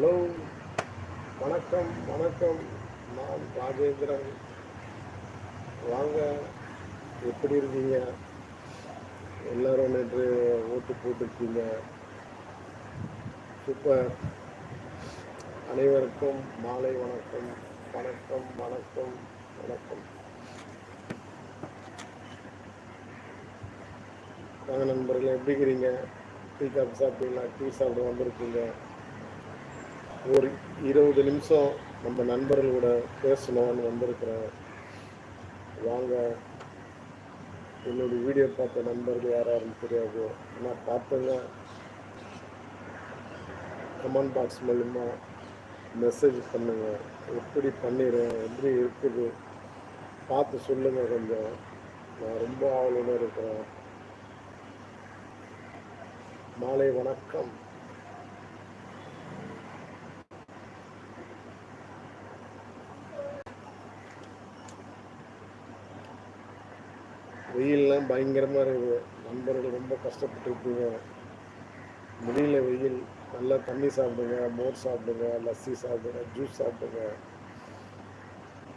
Hello. வணக்கம் வணக்கம். நான் ராஜேந்திரன். வாங்க எப்படி இருக்கீங்க? எல்லாரும் நேற்று ஓட்டு போட்டுருக்கீங்க. சூப்பர். அனைவருக்கும் மாலை வணக்கம். வணக்கம் வணக்கம் வணக்கம். வாங்க நண்பர்களே எப்படி இருக்கிறீங்க டீ காஃபி சாப்பிட்டீங்களா? டீ சாப்பிட வந்திருக்கீங்க. ஒரு இருபது நிமிஷம் நம்ம நண்பர்களோட பேசணும்னு வந்திருக்கிறேன். வாங்க. என்னுடைய வீடியோ பார்த்த நண்பர்கள் யார் தெரியாது ஆனால் பார்த்தவங்க கமெண்ட் பாக்ஸ் மூலிமா மெசேஜ் பண்ணுங்க. எப்படி பண்ணிடுறேன் எப்படி இருக்குது? பார்த்து சொல்லுங்க கொஞ்சம். நான் ரொம்ப ஆவலுடன் இருக்கிறேன். மாலை வணக்கம். வெயில்லாம் பயங்கரமாக இருக்குது. நண்பர்கள் ரொம்ப கஷ்டப்பட்டுருக்குங்க முடியல வெயில். நல்லா தண்ணி சாப்பிடுங்க மோர் சாப்பிடுங்க லஸ்ஸி சாப்பிடுங்க ஜூஸ் சாப்பிடுங்க.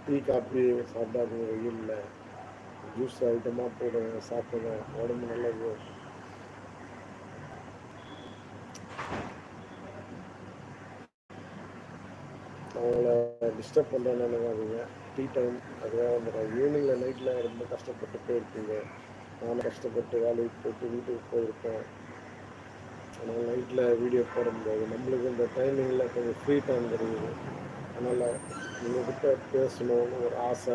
டீ காப்பி சாப்பிடாதீங்க வெயிலில். ஜூஸ் ஐட்டமாக போடுங்க சாப்பிடுங்க. உடம்பு நல்லது அவங்கள டிஸ்டர்ப் பண்ணுறேன்னு நினைக்காதீங்க. டீ டைம் அதுவே வந்துடுறேன் ஈவினிங்கில் நைட்டில் ரொம்ப கஷ்டப்பட்டு போயிருப்பீங்க. நானும் கஷ்டப்பட்டு வேலைக்கு போட்டு வீட்டுக்கு போயிருப்பேன். ஆனால் நைட்டில் வீடியோ போட முடியாது நம்மளுக்கு இந்த டைமிங்கில் கொஞ்சம் ஃப்ரீ டைம் கிடைக்குது அதனால் உங்கள்கிட்ட பேசணும்னு ஒரு ஆசை.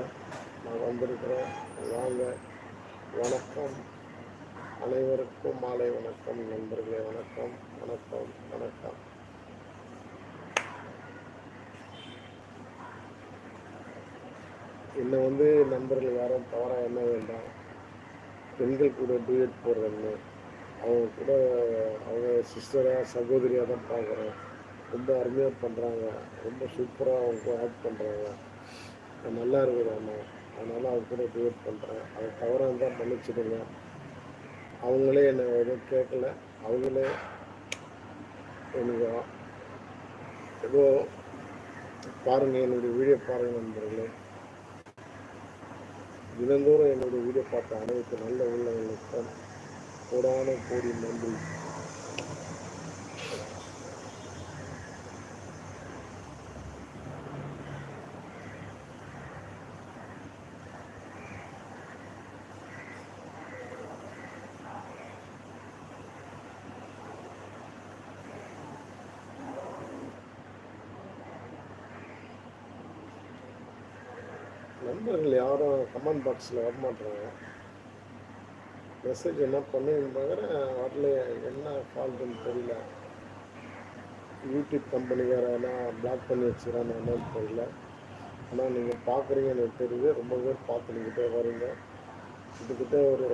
நான் வந்திருக்கிறேன். வாங்க. வணக்கம். அனைவருக்கும் மாலை வணக்கம். நண்பர்களே வணக்கம். வணக்கம். வணக்கம். என்னை வந்து நண்பர்கள் யாரும் தவறாக என்ன வேண்டாம். பெண்கள் கூட டூயட் போடுறேன்னு. அவங்க கூட அவங்க சிஸ்டராக சகோதரியாக தான் பார்க்குறேன் ரொம்ப அருமையாக பண்ணுறாங்க ரொம்ப சூப்பராக அவங்க ஆக்ட் பண்ணுறாங்க நல்லா இருக்குது அண்ணா அதனால் அவங்க கூட டூயட் பண்ணுறேன் அது தவறாக இருந்தால் மன்னிச்சிடுங்க. அவங்களே என்னை எதுவும் கேட்கல. அவங்களே எனக்கு ஏதோ பாருங்கள் என்னுடைய வீடியோ பாருங்கள் நண்பர்களே. தினந்தோறும் என்னுடைய வீடியோ பார்த்த அனைத்து நல்ல உள்ளவர்களுக்கும் கோடான கோடி நன்றி நண்பர்கள் யாரும் கமெண்ட் பாக்ஸில் வரமாட்டாங்க மெசேஜ் என்ன பண்ணுங்கிற வரல என்ன ஃபால்ட்டுன்னு தெரியல. யூடியூப் கம்பெனிக்காரனா பிளாக் பண்ணி வச்சுக்கிறான்னு என்னன்னு தெரியல. ஆனால் நீங்கள் பார்க்குறீங்க எனக்கு தெரியுது. ரொம்ப பேர் பார்த்துக்கிட்டே வரீங்க. கிட்டத்தட்ட ஒரு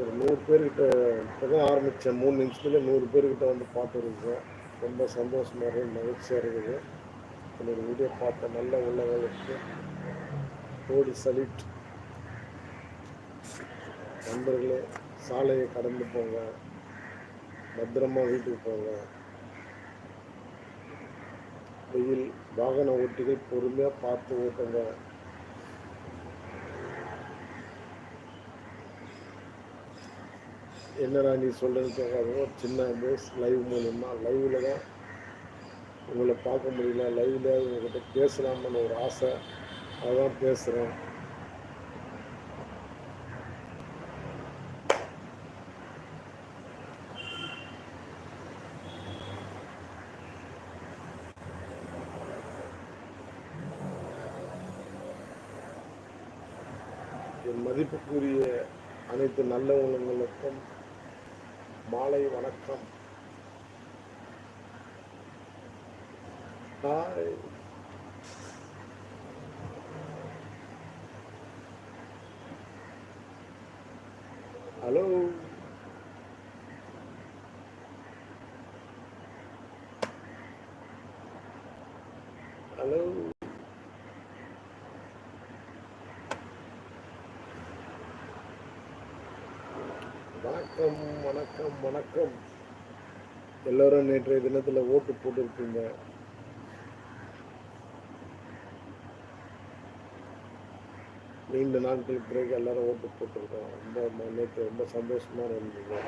ஒரு நூறு பேர்கிட்ட இப்போ தான் ஆரம்பித்தேன் மூணு நிமிஷத்துல நூறு பேர்கிட்ட வந்து பார்த்துருக்கேன் ரொம்ப சந்தோஷமாக இருக்குது மகிழ்ச்சியாக இருக்குது. என்னோடய வீடியோ பார்த்த நல்ல உள்ளவர்களுக்கு கோடி சலிட் நண்பர்களே சாலையை கடந்து போங்க. பத்திரமா வீட்டுக்கு போங்க. வெயில் வாகன ஓட்டிகள் பொறுமையாக பார்த்து ஓட்டுங்க. என்னடா நீ சொல்கிறது கேட்காதோ சின்ன பேஸ் லைவ் மூலிமா லைவில் தான் உங்களை பார்க்க முடியல. லைவில் உங்கள்கிட்ட பேசலாம்னு ஒரு ஆசை. அதான் பேசுகிறேன் என் மதிப்புக்குரிய அனைத்து நல்ல உள்ளங்களுக்கும் மாலை வணக்கம். நான் ஹலோ ஹலோ வணக்கம் வணக்கம் வணக்கம். எல்லோரும் நேற்றைய தினத்தில் ஓட்டு போட்டிருப்பீங்க நீண்ட நாட்கள் பிறகு எல்லாரும் ஓட்டு போட்டிருக்கோம். ரொம்ப நேற்று ரொம்ப சந்தோஷமா இருந்தது.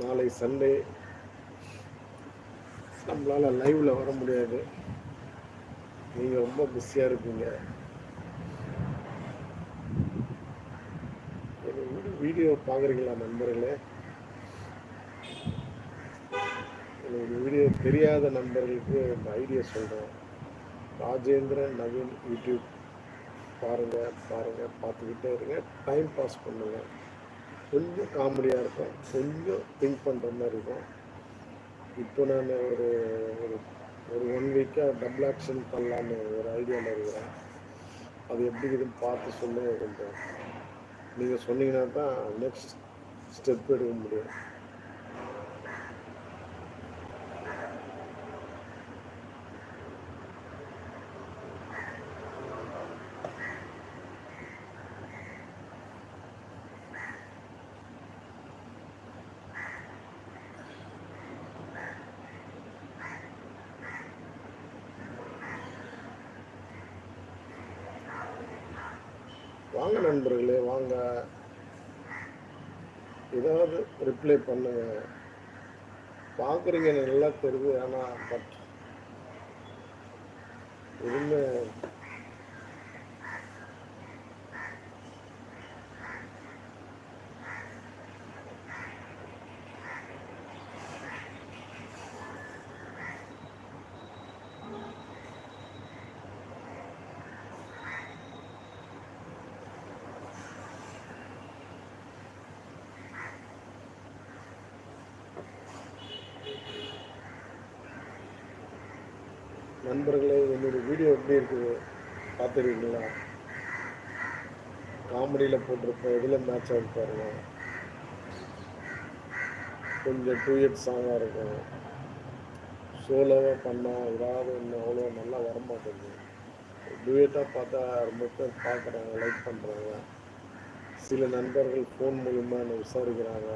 நாளை சண்டே. நம்மளால் லைவ்ல வர முடியாது. நீங்க ரொம்ப பிஸியா இருப்பீங்க. வீடியோ பார்க்குறீங்களா நண்பர்களே? எனக்கு வீடியோ தெரியாத நண்பர்களுக்கு இந்த ஐடியா சொல்கிறேன் ராஜேந்திரன் நவீன் யூடியூப் பாருங்கள் பாருங்கள் பார்த்துக்கிட்டே இருங்க. டைம் பாஸ் பண்ணுங்கள் கொஞ்சம் காமெடியாக இருக்கும். கொஞ்சம் திங்க் பண்ணுற மாதிரி இருக்கும். இப்போ நான் ஒரு ஒரு ஒரு ஒன் வீக்காக டபுள் ஆக்ஷன் பண்ணலான்னு ஒரு ஐடியாவில் இருக்கிறேன். அது எப்படி இருக்குதுன்னு பார்த்து சொல்லுங்கள் கொஞ்சம். நீங்கள் சொன்னீங்கன்னா தான் நெக்ஸ்ட் ஸ்டெப் எடுக்க முடியும். வாங்க நண்பர்களே வாங்க. ஏதாவது ரிப்ளை பண்ணுங்க. பார்க்குறீங்க நல்லா தெரியுது ஆனால் பட் எதுவுமே நண்பர்களே என்னுடைய வீடியோ எப்படி இருக்குது? பார்த்துருக்கீங்களா? காமெடியில் போட்டிருப்பேன் எதில் மேட்ச் ஆகி பாருங்க. கொஞ்சம் டூ சாங்காக இருக்கும். சோலோவாக பண்ணால் ஏதாவது இன்னும் அவ்வளோ நல்லா வரமாட்டேங்குது. டூயட்டாக பார்த்தா ரொம்ப பேர் பார்க்குறாங்க லைக் பண்ணுறாங்க சில நண்பர்கள் ஃபோன் மூலிமா என்னை விசாரிக்கிறாங்க.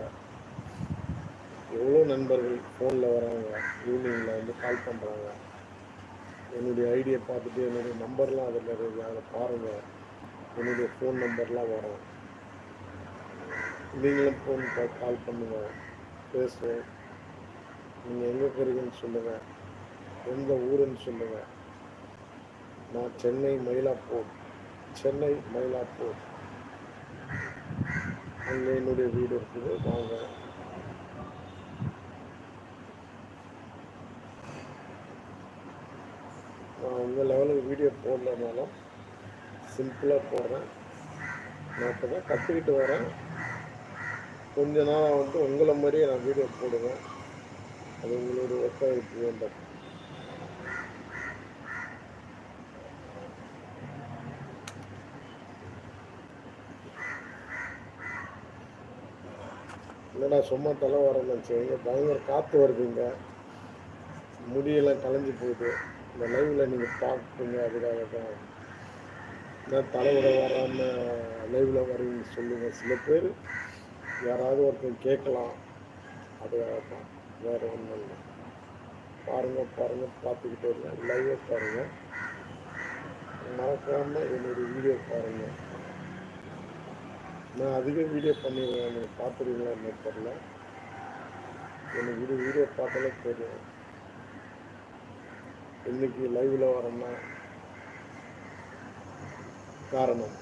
எவ்வளோ நண்பர்கள் ஃபோனில் வராங்க ஈவினிங்கில் வந்து கால் பண்ணுறாங்க என்னுடைய ஐடியை பார்த்துட்டு என்னுடைய நம்பர்லாம் அதில் இருக்குது அதை பாருங்கள் என்னுடைய ஃபோன் நம்பர்லாம் வரும். நீங்களும் ஃபோன் கால் பண்ணுங்கள் பேசுவோம். நீங்கள் எங்கே இருக்கிறீங்கன்னு சொல்லுங்கள் எந்த ஊருன்னு சொல்லுங்கள் நான் சென்னை மயிலாப்பூர். சென்னை மயிலாப்பூர். அங்கே என்னுடைய வீடு இருக்குது. வாங்க. நான் உங்கள் லெவலுக்கு வீடியோ போடலனாலும் சிம்பிளாக போடுறேன். நான் இப்போ தான் கற்றுக்கிட்டு வரேன். கொஞ்ச நாள் வந்து உங்களை மாதிரியே நான் வீடியோ போடுவேன். அது உங்களுடைய ஒத்துழைப்பு வேண்டும். இல்லைடா சும்மா தலை வரலன்னு நினச்சிங்க பயங்கர காற்று வருதுங்க. முடியெல்லாம் கலைஞ்சு போகுது. இந்த லைவில் நீங்கள் பார்க்குறீங்க அதுக்காக தான் நான் தலைவரை வராமல் லைவில் வரீங்கன்னு சொல்லுங்கள் சில பேர் யாராவது ஒருத்தர் கேட்கலாம். அதுக்காக தான் வேறு ஒன்றும் இல்லை. பாருங்கள் பாருங்கள் பார்த்துக்கிட்டே இருங்க. லைவை பாருங்கள் மறக்காமல் என்னுடைய வீடியோ பாருங்கள் நான் அதிக வீடியோ பண்ணிடுவேன். நீங்கள் பார்த்துருவீங்களா என்ன தெரில எனக்கு வீடியோ வீடியோ பார்த்தாலே தெரியும். இன்னைக்கு லைவில் வரோம்னா காரணம்.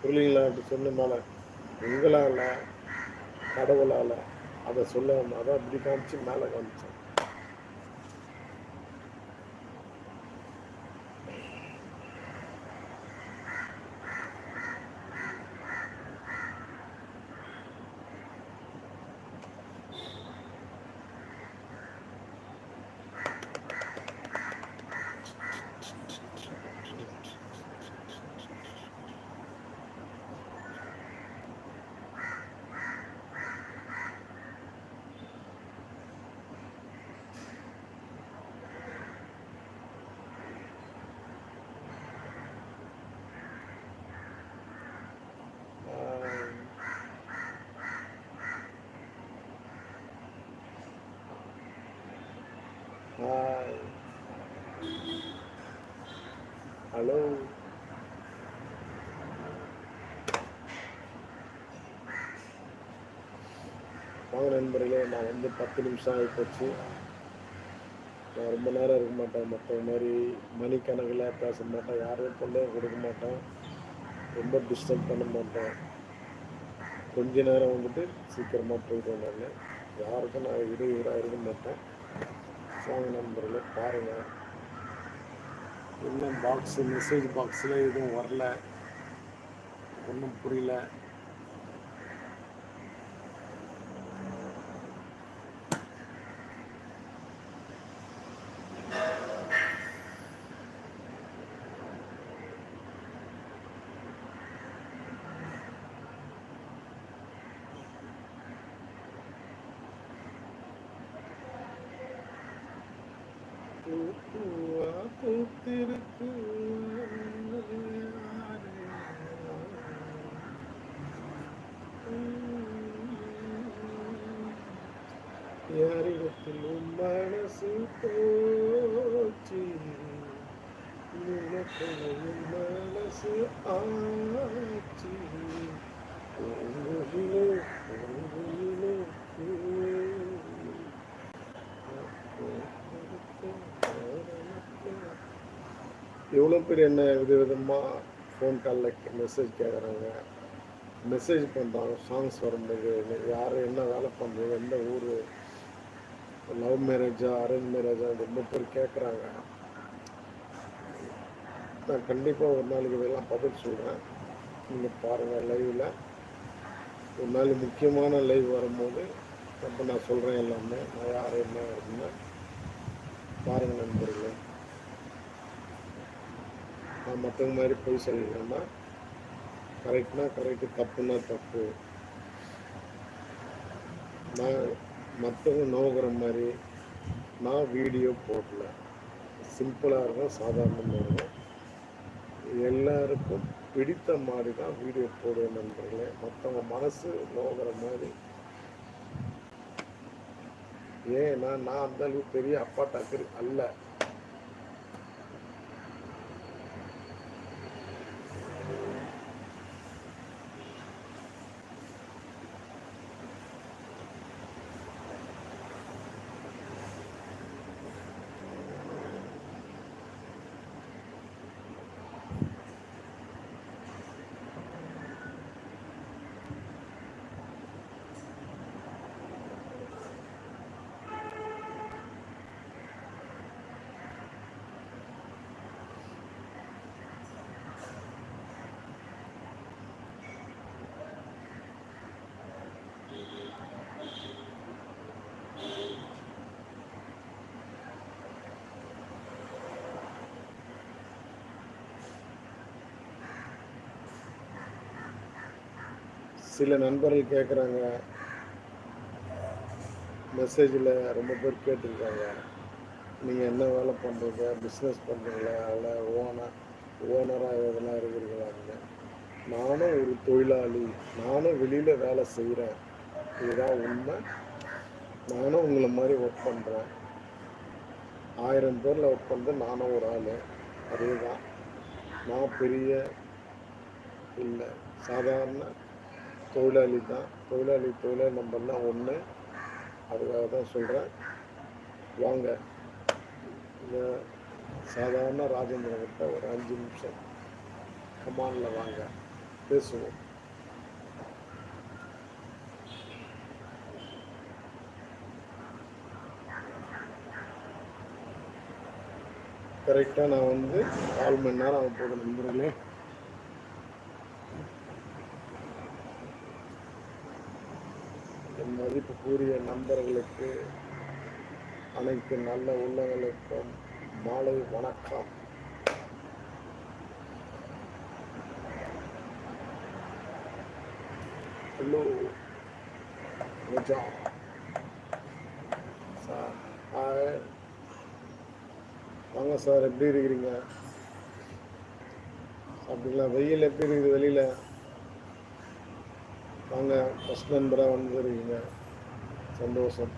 புரியலீங்களா? அப்படி சொன்னனால உங்களால் கடவுளால் அதை சொல்ல அதை அப்படி காமிச்சு மேலே காமிச்சேன். ஹலோ வாங்க நண்பர்களே நான் வந்து பத்து நிமிஷம் ஆகிப்போச்சு நான் ரொம்ப நேரம் இருக்க மாட்டேன். மற்ற மாதிரி மணிக்கணக்கில் பேச மாட்டேன். யாரும் தொண்டையும் கொடுக்க மாட்டேன். ரொம்ப டிஸ்டர்ப் பண்ண மாட்டேன். கொஞ்ச நேரம் வந்துட்டு சீக்கிரமாக போயிட்டு வந்தாங்க யாருக்கும் நான் இடையூறாக இருக்க மாட்டேன். வாங்க நண்பர்களே பாருங்கள் என்ன பாக்ஸு மெசேஜ் பாக்ஸில் எதுவும் வரல. ஒன்றும் புரியல. மனசு போச்சு உனக்குள்ளையும் மனசு ஆச்சு உங்களிலே உங்களிலே எவ்வளோ பேர் என்ன விதவிதமாக ஃபோன் காலில் மெசேஜ் கேட்குறாங்க மெசேஜ் பண்ணுறாங்க சாங்ஸ் வரும்போது யார் என்ன வேலை பண்ணுறீங்க எந்த ஊர்? லவ் மேரேஜா அரேஞ்ச் மேரேஜா ரொம்ப பேர் கேட்குறாங்க நான் கண்டிப்பாக ஒரு நாளைக்கு இதெல்லாம் பதில் சொல்கிறேன் நீங்கள் பாருங்கள் லைவில் ஒரு நாள் முக்கியமான லைவ் வரும்போது அப்போ நான் சொல்கிறேன் எல்லாமே. நான் யார் என்ன அப்படின்னா பாருங்கள் நண்பர்களே. நான் மற்றவங்க மாதிரி போய் சொல்லலைன்னா கரெக்ட்னா கரெக்டு தப்புன்னா தப்பு. நான் மற்றவங்க நோக்கிற மாதிரி நான் வீடியோ போடல. சிம்பிளாக இருக்கும் சாதாரணமாக இருக்கும். எல்லாருக்கும் பிடித்த மாதிரி தான் வீடியோ போடுவேன் நண்பர்களே. மற்றவங்க மனசு நோகிற மாதிரி. ஏன்னா நான் அந்த அளவுக்கு பெரிய அப்பா டக்கர் அல்ல. சில நண்பர்கள் கேட்குறாங்க மெசேஜில் ரொம்ப பேர் கேட்டிருக்காங்க. நீங்கள் என்ன வேலை பண்ணுறீங்க பிஸ்னஸ் பண்ணுறீங்களா அதில் ஓனர் ஓனராக எதனா இருக்கிறீங்களாங்க நானும் ஒரு தொழிலாளி. நானும் வெளியில் வேலை செய்கிறேன் இதுதான் உண்மை. நானும் உங்களை மாதிரி ஒர்க் பண்ணுறேன் ஆயிரம் பேரில் ஒர்க் பண்ணுறது நானும் ஒரு ஆள். அதே தான் நான் பெரிய இல்லை. சாதாரண தொழிலாளி தான். தொழிலாளி தொழிலாளி நம்பர்னா ஒன்று அதுக்காக தான் சொல்கிறேன் வாங்க. இந்த சாதாரண ராஜேந்திரன் ஒரு அஞ்சு நிமிஷம் கமானில் வாங்க. பேசுவோம். கரெக்டாக நான் வந்து கால் மணி நேரம் ஆக போகுது நண்பர்களே என் மதிப்புக்குரிய நண்பர்களுக்கு அனைத்து நல்ல உள்ளங்களுக்கும் மாலை வணக்கம். ஹலோ நிஜம் சார் வாங்க சார் எப்படி இருக்கிறீங்க? அப்படிங்களா வெயில் எப்படி இருக்குது வெளியில்? வாங்க ஃபஸ்ட் நண்பராக வந்துருக்கீங்க சந்தோஷம்.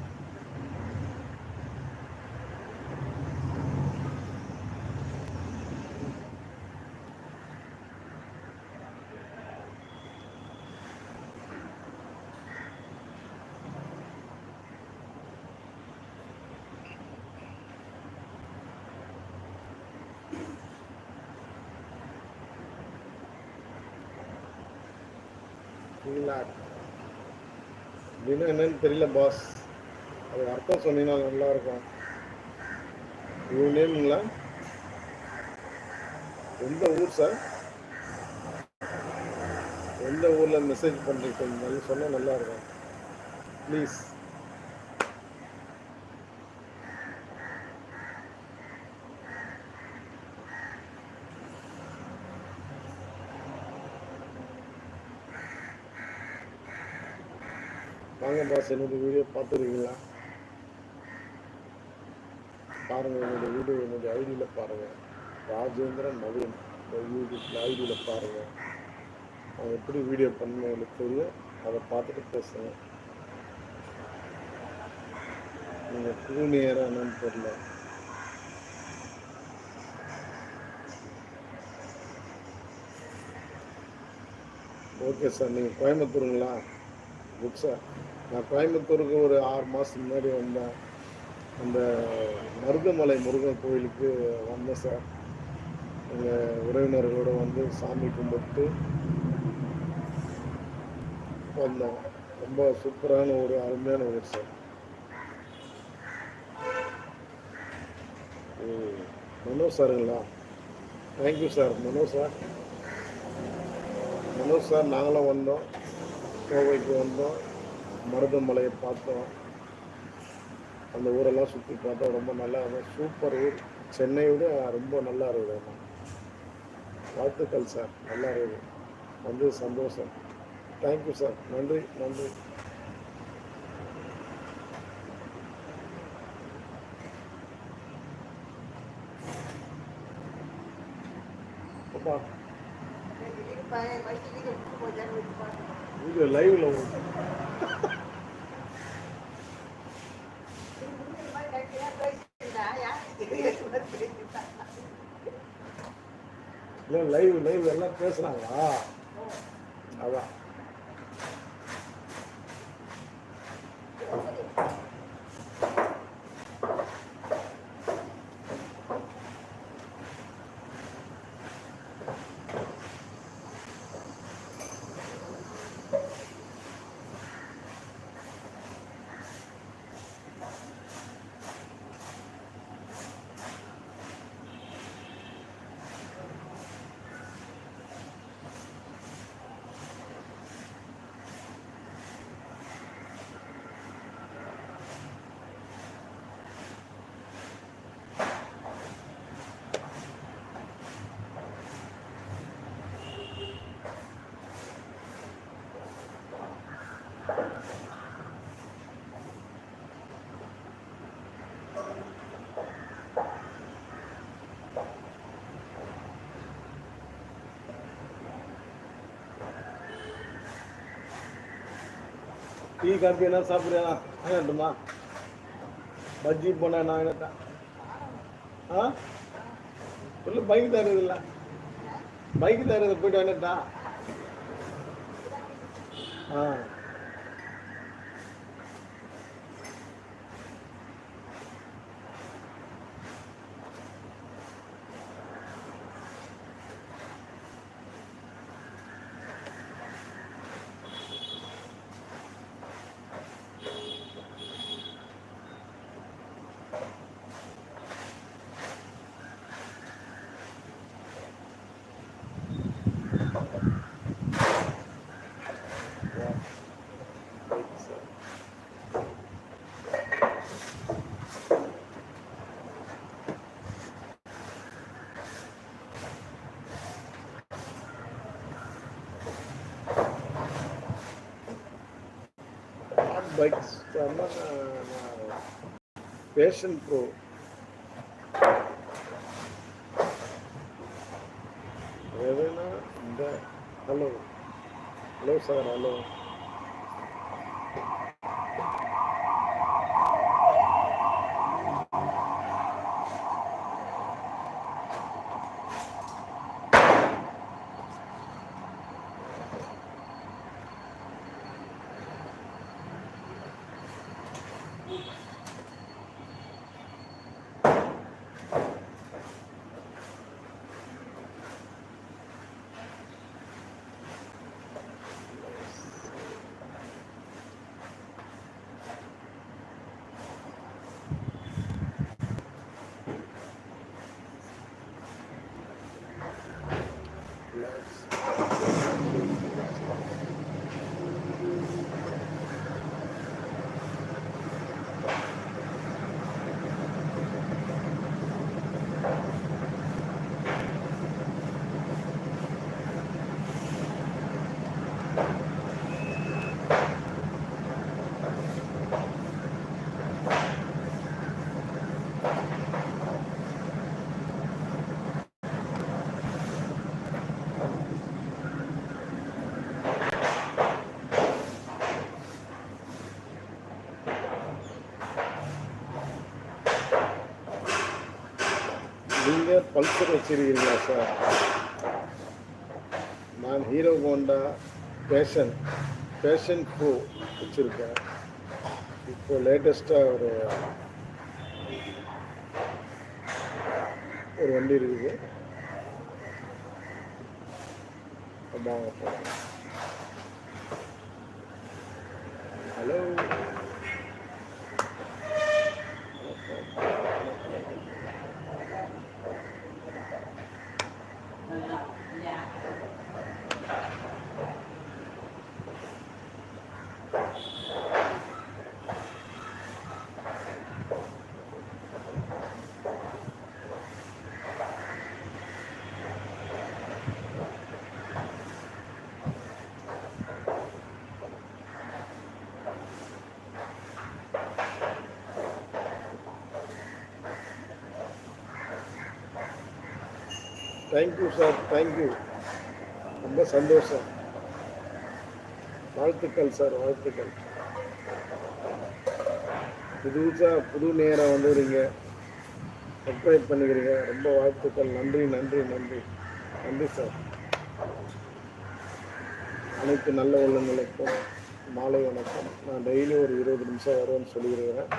அப்படின்னா என்னன்னு தெரியல பாஸ் அது அர்த்தம் சொன்னீங்கன்னா நல்லா இருக்கும் இவங்க நேமுங்களா எந்த ஊர் சார் எந்த ஊரில் மெசேஜ் பண்ணுறீங்க கொஞ்சம் சொன்னால் நல்லா இருக்கும் ப்ளீஸ் பாஸ் என்னோட வீடியோ பார்த்துருக்கீங்களா? பாருங்கள் என்னுடைய வீடியோ என்னுடைய ஐடியில் பாருங்கள் ராஜேந்திரன் நவீன். யூடியூப்பில் ஐடியில் பாருங்கள் அவன் எப்படி வீடியோ பண்ணணும் எனக்கு தெரியும் அதை பார்த்துட்டு பேசுங்க. நீங்கள் புது நேரம் என்னன்னு தெரியல. ஓகே சார் நீங்கள் கோயம்புத்தூருங்களா? குட் சார் நான் கோயம்புத்தூருக்கு ஒரு ஆறு மாதத்துக்கு முன்னாடி வந்தேன். அந்த மருதமலை முருகன் கோயிலுக்கு வந்தேன் சார். எங்கள் உறவினர்களோட வந்து சாமி கும்பிட்டு வந்தோம். ரொம்ப சூப்பரான ஒரு அருமையான ஊர் sir. Mano Manoj சாருங்களா thank you sir Manoj sir. Manoj sir நாங்களும் வந்தோம். கோவைக்கு வந்தோம் மருதமலையை பார்த்தோம். அந்த ஊரெல்லாம் சுற்றி பார்த்தோம். ரொம்ப நல்லா இருக்கும் சூப்பர் ஊர் சென்னையை விட ரொம்ப நல்லா இருக்குது வாழ்த்துக்கள் சார் நல்லா இருக்குது வந்து சந்தோஷம். தேங்க்யூ சார் நன்றி நன்றி. அப்பா. வீடியோ லைவ்ல இல்லை லைவ் லைவ் எல்லாம் பேசுகிறாங்களா அதான் டீ காஃபி என்ன சாப்பிட்றியா? வேண்டுமா? பஜ்ஜி போனா நான் என்னட்டேன் ஆ? சொல்லு பைக் தருது இல்லை. பைக் தருது போயிட்டு வந்துட்டா. ஆ. Bikes passion pro. ఏదైనా హలో. Hello sir hello. நீங்கள் பல்சர் வச்சிருக்கீங்களா சார்? நான் Hero Honda passion passion pro வச்சுருக்கேன். இப்போ லேட்டஸ்ட்டாக ஒரு ஒரு வண்டி இருக்குது. வாங்க ஹலோ தேங்க்யூ சார் தேங்க்யூ ரொம்ப சந்தோஷம். வாழ்த்துக்கள் சார் வாழ்த்துக்கள். புதுசாக புது நேரம் வந்துடுறீங்க சப்ஸ்கிரைப் பண்ணிக்கிறீங்க. ரொம்ப வாழ்த்துக்கள். நன்றி நன்றி நன்றி. நன்றி சார் அனைத்து நல்ல உள்ளங்களுக்கும் மாலை வணக்கம். நான் டெய்லி ஒரு இருபது நிமிஷம் வருவேன்னு சொல்லியிருக்கிறேன்.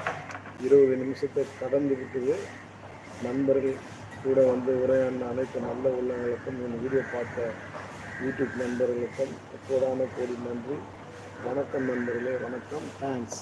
இருபது நிமிஷத்தை கடந்து விட்டது நண்பர்கள் கூட வந்து உரையாடின அனைத்து நல்ல உள்ளங்களுக்கும் என் வீடியோ பார்த்த யூடியூப் நண்பர்களுக்கும் கோடான கோடி நன்றி. வணக்கம் நண்பர்களே வணக்கம். தேங்க்ஸ்